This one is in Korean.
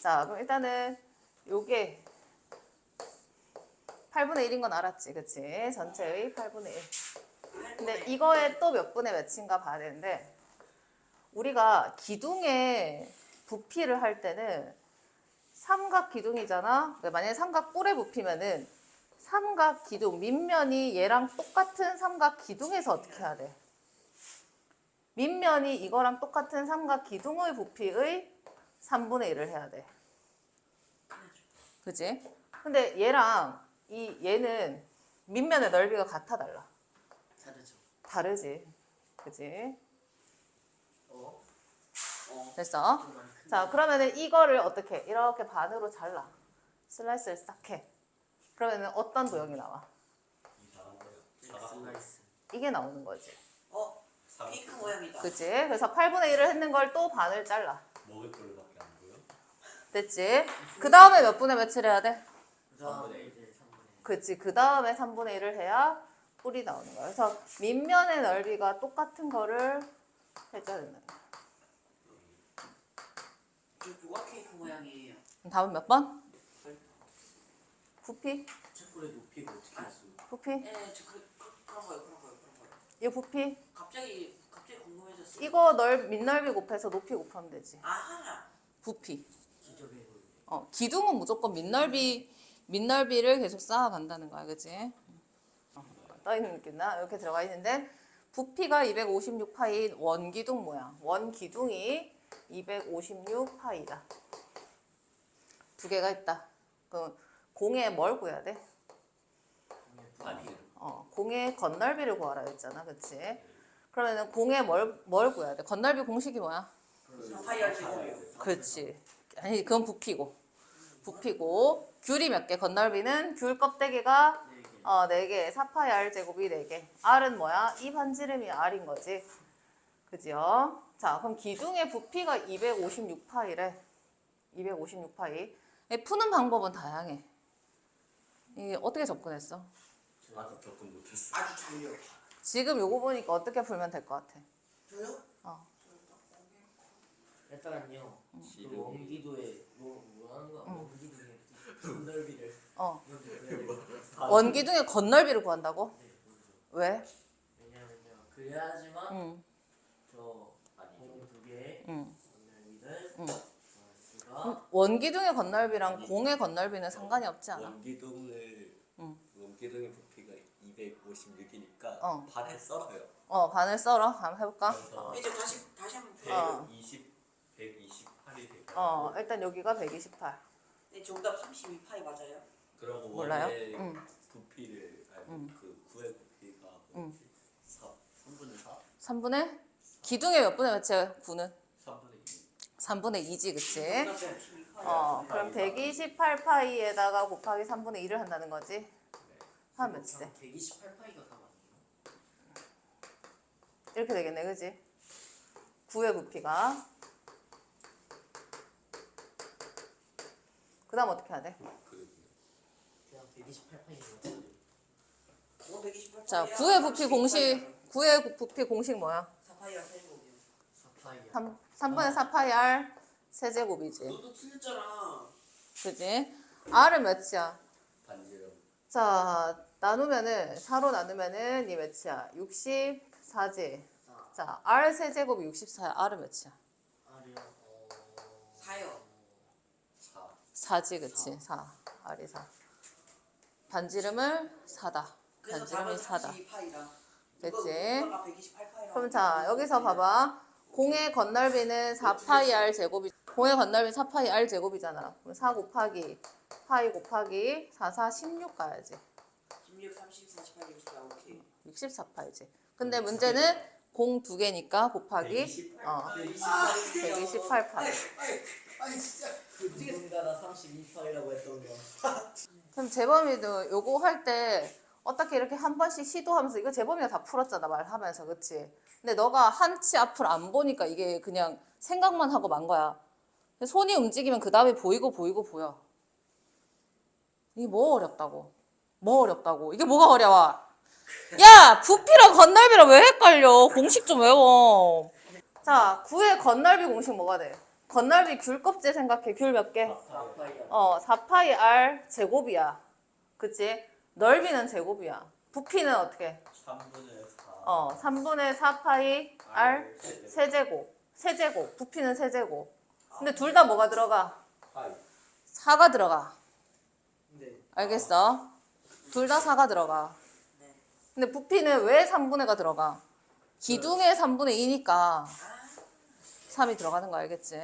자, 그럼 일단은 요게 8분의 1인 건 알았지, 그치? 전체의 8분의 1. 근데 이거에 또 몇 분의 몇인가 봐야 되는데 우리가 기둥에 부피를 할 때는 삼각 기둥이잖아. 그러니까 만약에 삼각 뿔에 부피면은 삼각 기둥 밑면이 얘랑 똑같은 삼각 기둥에서 어떻게 해야 돼? 밑면이 이거랑 똑같은 삼각 기둥의 부피의 3분의 1을 해야 돼. 그지? 근데 얘랑 이 얘는 밑면의 넓이가 같아 달라. 다르죠. 다르지. 그지? 어? 어? 됐어? 자, 그러면은 이거를 어떻게 해? 이렇게 반으로 잘라. 슬라이스를 싹 해. 그러면은 어떤 도형이 나와? 이게 나오는 거지. 어? 핑크 모양이다. 그치? 그래서 8분의 1을 했는 걸 또 반을 잘라. 먹을 보여. 됐지? 그 다음에 몇 분의 몇을 해야 돼? 그다음에 이제 3분의 그치? 그 다음에 3분의 1을 해야 뿔이 나오는 거야. 그래서 밑면의 넓이가 똑같은 거를 해줘야 된다. 이 누가 케이크 모양이에요? 답은 몇 번? 부피? 책불의 높이가 어떻게 했어? 부피? 예, 저 그, 그, 그런 거요, 그런 거요, 그런 거요. 이 부피? 갑자기 갑자기 궁금해졌어. 이거 넓, 밑넓이 곱해서 높이 곱하면 되지. 아하. 부피. 어, 기둥은 무조건 밑넓이 밑넓이를 계속 쌓아간다는 거야, 그치? 어, 떠 있는 느낌 나 이렇게 들어가 있는데 부피가 256파인 원기둥 모양. 원기둥이 256파이다. 두 개가 있다. 그럼 공의 뭘 구해야 돼? 어, 공의 건넓이를 구하라 했잖아, 그치? 그러면은 공의 뭘, 뭘 구해야 돼? 건넓이 공식이 뭐야? 그렇지. 아니 그건 부피고. 부피고 귤이 몇 개? 건널비는 귤 껍데기가 네 개. 어, 4개. 사파이 R 제곱이 4개. R은 뭐야? 이 반지름이 R인 거지. 그지요? 자, 그럼 기둥의 부피가 256파이래. 256파이. 푸는 방법은 다양해. 이게 어떻게 접근했어? 아직 접근 못했어. 아주 잘요. 지금 요거 보니까 어떻게 풀면 될 것 같아? 저요? 어. 일단은요. 그. 원기도에 뭐, 뭐 하는 거야? 응. 원기도의 넓이를 어. 아, 원기둥의 건널비를 구한다고? 네, 먼저. 왜? 왜냐면요. 그래야지만 응. 저 공두 개의 응. 응. 구할 수가 원기둥의 건널비랑 공의 건널비는 상관이 없지 않아? 원기둥을 응. 원기둥의 부피가 256이니까 어. 반에 썰어요. 어, 반을 썰어. 한번 해볼까? 그래서 이제 다시 다시 한번 보. 어. 120, 128이 될까요? 어, 일단 여기가 128. 네, 정답 32파이 맞아요. 그러고 몰라요? 원의 응. 부피를 알고 응. 그 구의 부피가 응. 4, 3분의 4? 3분의? 기둥의 몇 분의 몇이야? 9는? 3분의 2. 3분의 2지, 그치? 정답 32파이. 어, 그럼 128파이에다가 곱하기 3분의 2를 한다는 거지? 하면 몇이 돼? 128파이가 다 맞네요. 이렇게 되겠네, 그지? 9의 부피가. 그 다음 어떻게 해야 돼? 그 그냥 128파이가 맞아요. 어, 128파이. 자, 9의 부피 공식, 9의 부피 공식 뭐야? 사파이어 세제곱이요. 4파이야. 3, 3분의 4파이 R 세제곱이지. 너도 틀렸잖아. 그지? R은 몇이야? 반지름 자, 나누면은, 4로 나누면은 이 몇이야? 64지. 4. 자, R 세제곱이 64야. R은 몇이야? R이요. 어... 사요. 4. 4지, 그치? 4. R이 4. 반지름을 4다. 그래서 반지름이 답은 4다. 32파이다. 됐지? 128파이라. 그럼 자, 여기서 봐봐. 공의 건널비는 4파이 R 제곱이, 공의 건널비 4파이 R 제곱이잖아. 그럼 4 곱하기, 파이 곱하기 4, 4, 16 가야지. 16, 30, 48, 64. 오케이. 64파이지. 근데 문제는 공 두 개니까 곱하기 128. 어, 128파이. 128파이. 아니 진짜. 그 누군가가 32파이라고 했던 거. 그럼 재범이도 요거 할 때 어떻게 이렇게 한 번씩 시도하면서 이거 재범이가 다 풀었잖아 말하면서 그치? 근데 너가 한치 앞을 안 보니까 이게 그냥 생각만 하고 만 거야. 손이 움직이면 그 다음에 보이고 보이고 보여. 이게 뭐 어렵다고? 뭐 어렵다고? 이게 뭐가 어려워? 야 부피랑 건널비랑 왜 헷갈려? 공식 좀 외워. 자 9의 건널비 공식 뭐가 돼? 건널비 귤 껍질 생각해. 귤 몇 개? 4파이야. 어, 4파이 R 제곱이야. 그치? 넓이는 제곱이야. 부피는 어떻게? 3분의 4. 어, 3분의 4파이 R 세제곱. 세제곱. 부피는 세제곱. 근데 둘 다 뭐가 들어가? 파이. 4가 들어가. 네. 알겠어? 둘 다 4가 들어가. 네. 근데 부피는 왜 3분의 가 들어가? 기둥의 3분의 2니까 3이 들어가는 거 알겠지?